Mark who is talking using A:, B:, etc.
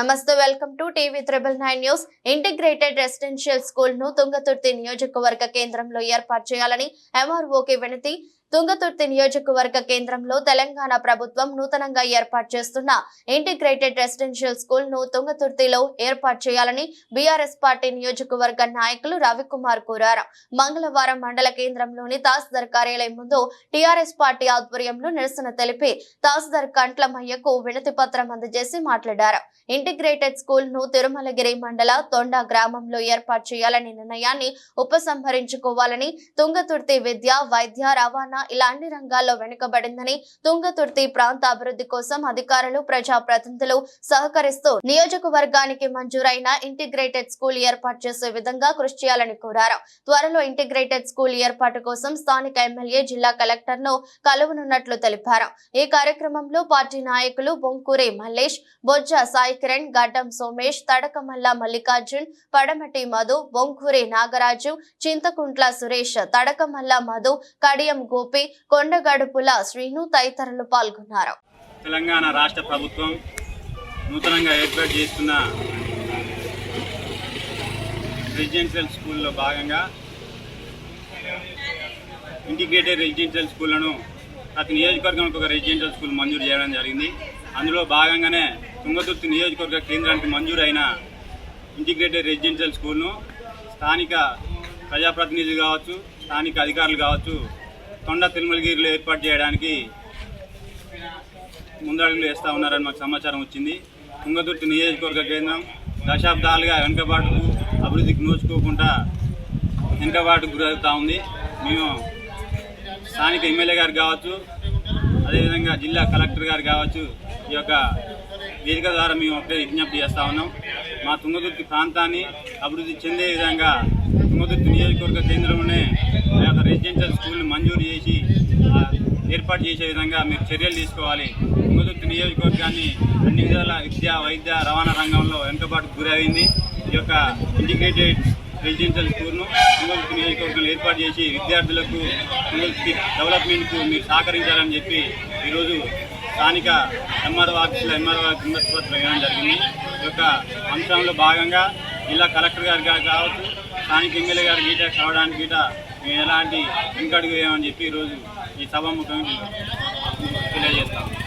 A: నమస్తే welcome to TV triple nine news. Integrated residential స్కూల్ను Tungaturthi నియోజకవర్గ కేంద్రంలో ఏర్పాటు చేయాలని ఎంఆర్ఓకి వినతి. తుంగతుర్తి నియోజకవర్గ కేంద్రంలో తెలంగాణ ప్రభుత్వం నూతనంగా ఏర్పాటు చేస్తున్న ఇంటిగ్రేటెడ్ రెసిడెన్షియల్ స్కూల్ను తుంగతుర్తిలో ఏర్పాటు చేయాలని బీఆర్ఎస్ పార్టీ నియోజకవర్గ నాయకులు రవికుమార్ కోరారు. మంగళవారం మండల కేంద్రంలోని తహసీల్దార్ కార్యాలయం ముందు టీఆర్ఎస్ పార్టీ ఆధ్వర్యంలో నిరసన తెలిపి తహసీల్దార్ కంట్లమయ్యకు వినతి పత్రం అందజేసి మాట్లాడారు. ఇంటిగ్రేటెడ్ స్కూల్ను తిరుమలగిరి మండల తొండ గ్రామంలో ఏర్పాటు చేయాలనే నిర్ణయాన్ని ఉపసంహరించుకోవాలని తుంగతుర్తి విద్య వైద్య రవాణా ఇలా అన్ని రంగాల్లో వెనుకబడిందని తుంగతుర్తి ప్రాంత అభివృద్ధి కోసం అధికారులు ప్రజాప్రతినిధులు సహకరిస్తూ నియోజకవర్గానికి మంజూరైన ఇంటిగ్రేటెడ్ స్కూల్ ఏర్పాటు చేసే విధంగా కృషి చేయాలని కోరారు. త్వరలో ఇంటిగ్రేటెడ్ స్కూల్ ఏర్పాటు కోసం స్థానిక ఎమ్మెల్యే జిల్లా కలెక్టర్ను కలవనున్నట్లు తెలిపారు. ఈ కార్యక్రమంలో పార్టీ నాయకులు బొంకూరి మల్లేష్ బొజ్జ సాయి కిరణ్ గడ్డం సోమేష్ తడకమల్ల మల్లికార్జున్ పడమటి మధు బొంకూరి నాగరాజు చింతకుంట్ల సురేష్ తడకమల్ల మధు కడియం గోపి కొండగడుపుల శ్రీను తదితరులు పాల్గొన్నారు.
B: తెలంగాణ రాష్ట్ర ప్రభుత్వం నూతనంగా ఏర్పాటు చేస్తున్న రెసిడెన్షియల్ స్కూల్లో భాగంగా ఇంటిగ్రేటెడ్ రెసిడెన్షియల్ స్కూళ్ళను ప్రతి నియోజకవర్గానికి ఒక రెసిడెన్షియల్ స్కూల్ మంజూరు చేయడం జరిగింది. అందులో భాగంగానే తుంగతుర్తి నియోజకవర్గ కేంద్రానికి మంజూరైన ఇంటిగ్రేటెడ్ రెసిడెన్షియల్ స్కూల్ను స్థానిక ప్రజాప్రతినిధులు కావచ్చు స్థానిక అధికారులు కావచ్చు తొండ తిరుమలగిరిలో ఏర్పాటు చేయడానికి ముందడుగులు వేస్తూ ఉన్నారని మాకు సమాచారం వచ్చింది. తుంగతుర్తి నియోజకవర్గ కేంద్రం దశాబ్దాలుగా వెనుకబాటుకు అభివృద్ధికి నోచుకోకుండా వెనుకబాటుకు గురవుతూ ఉంది. మేము స్థానిక ఎమ్మెల్యే గారు కావచ్చు అదేవిధంగా జిల్లా కలెక్టర్ గారు కావచ్చు ఈ యొక్క వేదిక ద్వారా మేము ఒకటే విజ్ఞప్తి చేస్తూ ఉన్నాం. మా తుంగతుర్తి ప్రాంతాన్ని అభివృద్ధి చెందే విధంగా తుంగతుర్తి నియోజకవర్గ కేంద్రంలోనే మా యొక్క రెసిడెన్షియల్ స్కూల్ ఏర్పాటు చేసే విధంగా మీరు చర్యలు తీసుకోవాలి. తుంగతుర్తి నియోజకవర్గాన్ని అన్ని విధాల విద్య వైద్య రవాణా రంగంలో వెనుకబాటుకు గురైంది ఈ యొక్క ఇంటిగ్రేటెడ్ రెసిడెన్షియల్ స్కూల్ను ముందు నియోజకవర్గంలో ఏర్పాటు చేసి విద్యార్థులకు తుంగతుర్తి డెవలప్మెంట్కు మీరు సహకరించాలని చెప్పి ఈరోజు స్థానిక ఎంఆర్ఓ ఆఫీసులో ఎంఆర్ఓ విమర్శపత్రం జరిగింది. ఈ యొక్క అంశంలో భాగంగా జిల్లా కలెక్టర్ గారు గారు కావచ్చు స్థానిక ఎమ్మెల్యే గారు గీట కావడానికి గీట మేము ఎలాంటి వెనుకడుగు వేయమని చెప్పి ఈరోజు ఈ సభ సభాముఖంగా తెలియజేస్తాను